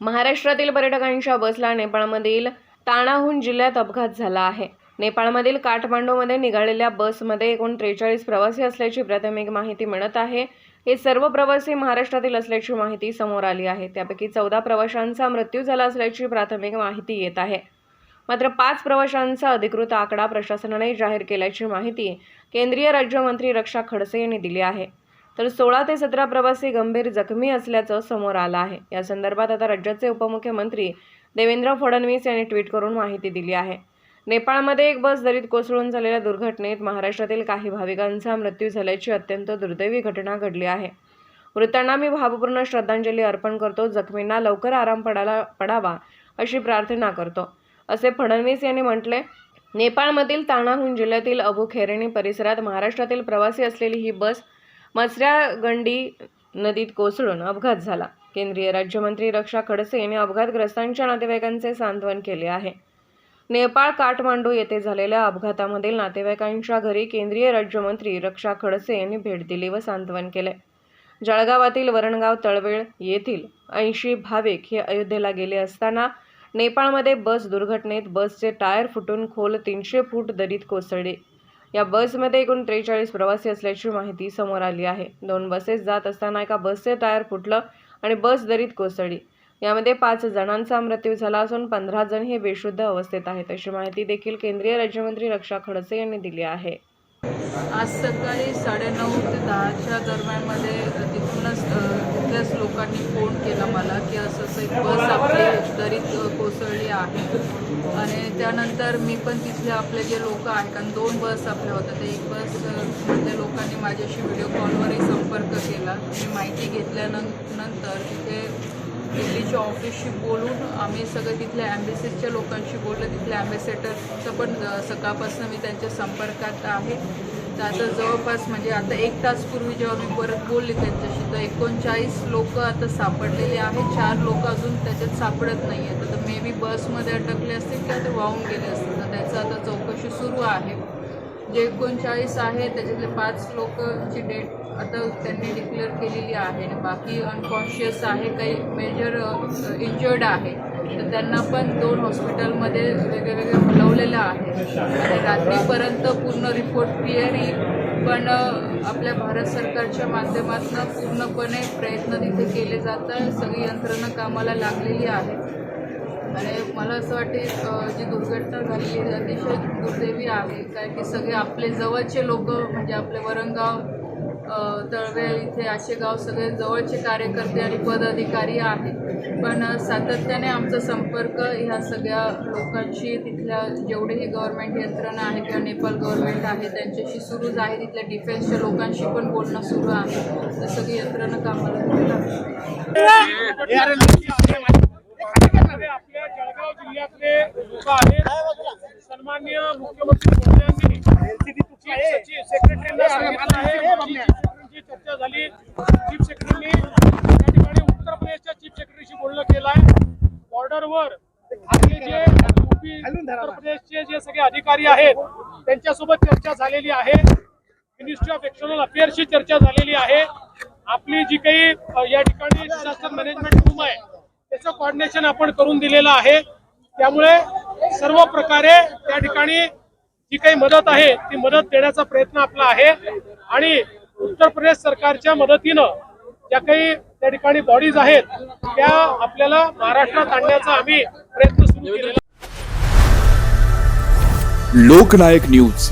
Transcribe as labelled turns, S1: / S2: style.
S1: महाराष्ट्रातील पर्यटकांच्या बसला नेपाळमधील ताणाहून जिल्ह्यात अपघात झाला आहे. नेपाळमधील काठमांडूमध्ये निघालेल्या बसमध्ये एकूण त्रेचाळीस प्रवासी असल्याची प्राथमिक माहिती मिळत आहे. हे सर्व प्रवासी महाराष्ट्रातील असल्याची माहिती समोर आली आहे. त्यापैकी चौदा प्रवाशांचा मृत्यू झाला असल्याची प्राथमिक माहिती येत आहे. मात्र पाच प्रवाशांचा अधिकृत आकडा प्रशासनाने जाहीर केल्याची माहिती केंद्रीय राज्यमंत्री रक्षा खडसे यांनी दिली आहे. तर सोळा ते सतरा प्रवासी गंभीर जखमी असल्याचं समोर आलं आहे. या संदर्भात आता राज्याचे उपमुख्यमंत्री देवेंद्र फडणवीस यांनी ट्विट करून माहिती दिली आहे. नेपाळमध्ये एक बस दरीत कोसळून झालेल्या दुर्घटनेत महाराष्ट्रातील काही भाविकांचा मृत्यू झाल्याची अत्यंत दुर्दैवी घटना घडली आहे. मृतांना मी भावपूर्ण श्रद्धांजली अर्पण करतो. जखमींना लवकर आराम पडायला पडावा अशी प्रार्थना करतो. असे फडणवीस यांनी म्हटले नेपाळमधील ताणाहून जिल्ह्यातील अबुखेरेणी परिसरात महाराष्ट्रातील प्रवासी असलेली ही बस मसऱ्यागंडी नदीत कोसळून अपघात झाला. केंद्रीय राज्यमंत्री रक्षा खडसे यांनी अपघातग्रस्तांच्या नातेवाईकांचे सांत्वन केले आहे. नेपाळ काठमांडू येथे झालेल्या अपघातामधील नातेवाईकांच्या घरी केंद्रीय राज्यमंत्री रक्षा खडसे यांनी भेट दिली व सांत्वन केले. जळगावातील वरणगाव तळवेळ येथील ऐंशी भाविक हे अयोध्येला गेले असताना नेपाळमध्ये बस दुर्घटनेत बसचे टायर फुटून खोल तीनशे फूट दरीत कोसळले. या बसमध्ये एकूण त्रेचाळीस प्रवासी असल्याची माहिती समोर आली आहे. दोन बसेस जात असताना एका बसचे टायर फुटलं आणि बस दरीत कोसळली. यामध्ये पाच जणांचा मृत्यू झाला असून पंधरा जण हे बेशुद्ध अवस्थेत आहेत अशी माहिती देखील केंद्रीय राज्यमंत्री रक्षा खडसे यांनी दिली आहे.
S2: आज सकाळी साडेनऊ ते दहाच्या दरम्यानमध्ये तिथल्याच लोकांनी फोन केला मला की असं असं एक बस आपली दरीत कोसळली आहे. आणि त्यानंतर मी पण तिथले आपले जे लोक आहेत कारण दोन बस आपल्या होत्या ते एक बस अ, मधल्या लोकांनी माझ्याशी व्हिडिओ कॉलवरही संपर्क केला. मी माहिती घेतल्यानंतर तिथे दिल्लीच्या ऑफिसशी बोलून आम्ही सगळे तिथल्या ॲम्बेसीच्या लोकांशी बोललं. तिथल्या ॲम्बेसेडरचं पण सकाळपासून मी त्यांच्या संपर्कात आहे. तर आता जवळपास म्हणजे आता एक तास पूर्वी जेव्हा मी परत बोलले त्यांच्याशी तर एकोणचाळीस लोक आता सापडलेले आहेत. चार लोक अजून त्याच्यात सापडत नाही आहेत तर मे बी बसमध्ये अटकले असतील किंवा ते वाहून गेले असतील. तर त्याचं आता चौकशी सुरू आहे. जे एकोणचाळीस आहे त्याच्यातले पाच लोकची डेट आता त्यांनी डिक्लेअर केलेली आहे. आणि बाकी अनकॉन्शियस आहे काही मेजर इंजर्ड आहे. तर त्यांना पण दोन हॉस्पिटलमध्ये वेगळे वेगळे आहे. आणि रात्रीपर्यंत पूर्ण रिपोर्ट क्लिअर येईल पण आपल्या भारत सरकारच्या माध्यमातून पूर्णपणे प्रयत्न तिथे केले जात आहे सगळी यंत्रणा कामाला लागलेली आहे आणि मला असं वाटते जी दुर्घटना झालेली आहे अतिशय दुर्दैवी आहे. कारण की सगळे आपले जवळचे लोक म्हणजे आपले वरणगाव अ, तळवेल इथे असे गाव सगळे जवळचे कार्यकर्ते आणि पदाधिकारी आहेत. पण सातत्याने आमचा संपर्क ह्या सगळ्या लोकांशी तिथल्या जेवढेही गव्हर्नमेंट यंत्रणा आहे किंवा नेपाळ गव्हर्नमेंट आहे त्यांच्याशी सुरूच आहे. तिथल्या डिफेन्सच्या लोकांशी पण बोलणं सुरू आहे. तर सगळी यंत्रणा कामाला
S3: आपल्या जळगाव जिल्ह्यातले लोक आहेत. सन्मान्य मुख्यमंत्री बॉर्डरवर आपले जे युपी उत्तर प्रदेशचे जे सगळे अधिकारी आहेत त्यांच्यासोबत चर्चा झालेली आहे. मिनिस्ट्री ऑफ एक्सटर्नल अफेअर्सची चर्चा झालेली आहे. आपली जी काही या ठिकाणी डिझास्टर मॅनेजमेंट रूम आहे त्याचं कॉर्डिनेशन आपण करून दिलेलं आहे. त्यामुळे सर्व प्रकारे त्या ठिकाणी जी काही मदत आहे ती मदत देण्याचा प्रयत्न आपला आहे. आणि उत्तर प्रदेश सरकारच्या मदतीनं ज्या काही त्या ठिकाणी बॉडीज आहेत त्या आपल्याला महाराष्ट्रात आणण्याचा आम्ही प्रयत्न सुरू केलेला
S4: लोकनायक न्यूज.